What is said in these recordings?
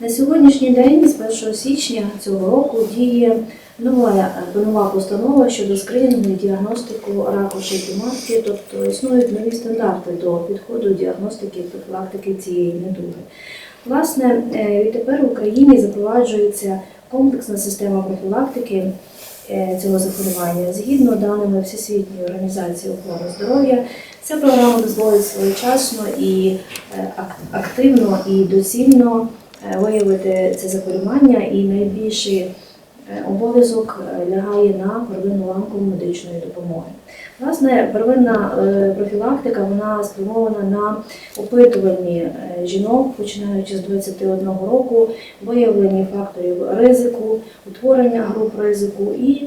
На сьогоднішній день, з 1 січня цього року, діє нова, нова постанова щодо скринінгу діагностику раку шийки матки, тобто існують нові стандарти до підходу діагностики і профілактики цієї недуги. Власне, е, відтепер в Україні запроваджується комплексна система профілактики е, цього захворювання. Згідно даними Всесвітньої організації охорони здоров'я, ця програма дозволить своєчасно і е, активно і доцільно е, виявити це захворювання, і найбільший е, обов'язок е, лягає на первинну ланку медичної допомоги. Власне, первинна е, профілактика вона спрямована на опитуванні е, жінок, починаючи з 21 року, виявлення факторів ризику, утворення груп ризику і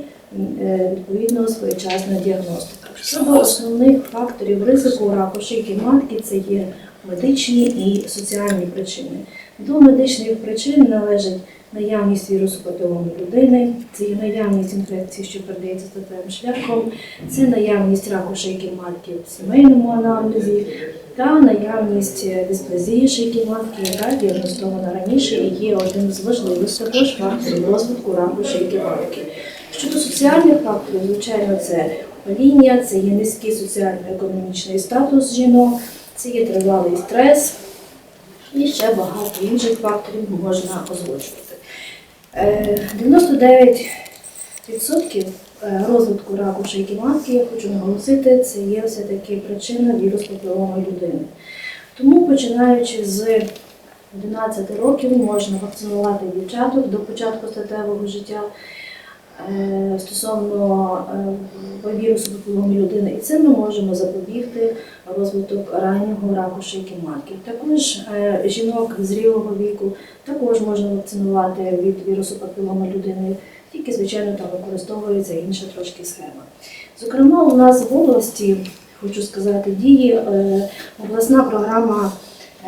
е, відповідно своєчасна діагностика. Щодо основних факторів ризику раку шийки матки, це є медичні і соціальні причини. До медичних причин належать наявність вірусу папіломи людини, це є наявність інфекції, що передається статевим шляхом, це наявність раку шийки матки в сімейному анамнезі та наявність дисплазії шийки матки, яка діагностована раніше і є одним з важливих також факторів розвитку раку шийки матки. Щодо соціальних факторів, звичайно, це паління, це є низький соціально-економічний статус жінок, це є тривалий стрес і ще багато інших факторів можна озвучувати. Е, 99% е, розвитку раку шийки матки, я хочу наголосити, це є все-таки причина вірус папіломи людини. Тому, починаючи з 11 років, можна вакцинувати дівчаток до початку статевого життя е, стосовно е, вірусу папіломи людини, і цим ми можемо запобігти розвиток раннього раку шийки матки. Також е, жінок зрілого віку також можна вакцинувати від вірусу папіломи людини, тільки, звичайно, там використовується інша трошки схема. Зокрема, у нас в області, хочу сказати, діє е, обласна програма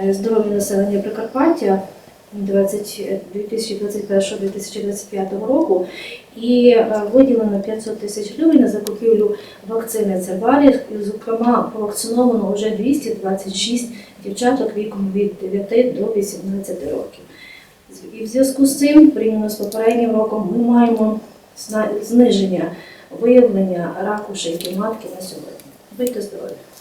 е, здоров'я населення Прикарпаття 20 2021-2025 року і е, виділено 500 тисяч гривень на закупівлю вакцини Цербарі. І, Зокрема, провакциновано вже 226 дівчаток віком від 9 до 18 років. І в зв'язку з цим, порівняно з попереднім роком, ми маємо зниження виявлення раку шийки матки на сьогодні. Будьте здорові!